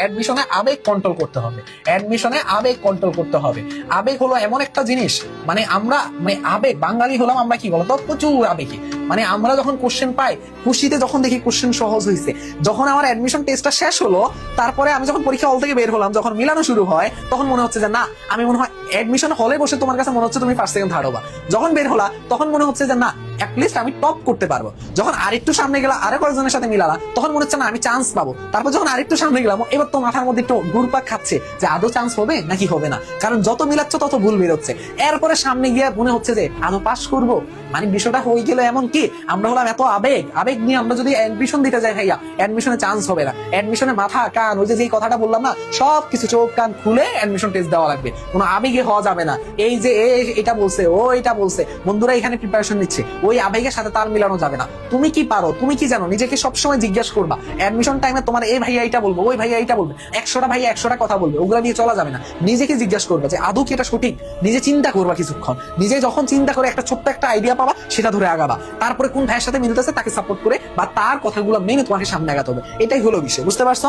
অ্যাডমিশনে আবেগ কন্ট্রোল করতে হবে। অ্যাডমিশনে আবেগ কন্ট্রোল করতে হবে। আবেগ হলো এমন একটা জিনিস মানে আমরা মানে আবেগ, বাঙালি হলাম আমরা কি বলতো? প্রচুর আবেগী। মানে আমরা যখন কোশ্চেন পাই, খুশিতে যখন দেখি কোশ্চেন সহজ হয়েছে যখন আমার অ্যাডমিশন টেস্টটা শেষ হলো, তারপরে আমি যখন পরীক্ষা হল থেকে বের হলাম, যখন মিলানো শুরু হয়, তখন মনে হচ্ছে যে, না, আমি মনে হয় অ্যাডমিশন হলে বসে তোমার কাছে মনে হচ্ছে তুমি ফার্স্ট সেকেন্ড থার্ড হবা। যখন বের হলা, তখন মনে হচ্ছে যে, না অ্যাটলিস্ট আমি টপ করতে পারব। যখন আরেকটু সামনে গেলা আরও কয়েকজনের সাথে মিলালা তখন মনে হচ্ছে, না, আমি চান্স পাবো। তারপর যখন আরেকটু সামনে গেলাম, এবার তো মাথার মধ্যে একটু ঘুরপাক খাচ্ছে যে আদৌ চান্স হবে নাকি হবে না। কারণ যত মিলাচ্ছ, তত ভুল বেরোচ্ছে। এরপরে সামনে গিয়ে মনে হচ্ছে যে আদৌ পাস করব? মানে বিষয়টা হয়ে গেল এমন কি, আমরা হলাম এত আবেগ। আবেগ নিয়ে আমরা যদি অ্যাডমিশন দিতে যাই ভাইয়া অ্যাডমিশনে চান্স হবে না। অ্যাডমিশনে মাথা, কান, ওই যে কথাটা বললাম না সব কিছু চোখ, কান খুলে অ্যাডমিশন টেস্ট দেওয়া লাগবে। কোনো আবেগে হওয়া যাবে না। এই যে এটা বলছে, ও এটা বলছে। বন্ধুরা এখানে প্রিপারেশন নিচ্ছে। ওই আবেগের সাথে তার মিলানো যাবে না। তুমি কি পারো? তুমি কি জানো? নিজেকে সবসময় জিজ্ঞাসা করবা। অ্যাডমিশন টাইমে তোমার এই ভাইয়া এইটা বলব, ওই ভাইয়া এইটা বলবে, একশোটা ভাইয়া একশোটা কথা বলবে, ওগুলা নিয়ে চলা যাবে না। নিজেকে জিজ্ঞাসা করবা যে, আদৌ কি এটা সঠিক? নিজে চিন্তা করবা কিছুক্ষণ। নিজে যখন চিন্তা করে একটা ছোট্ট একটা আইডিয়া পাবা, সেটা ধরে আগাবা। তারপরে কোন ভাইয়ের সাথে মিলতেছে তাকে সাপোর্ট করে বা তার কথাগুলো মেনে তোমাকে সামনে আগাতে হবে। এটাই হলো বিষয়, বুঝতে পারছ?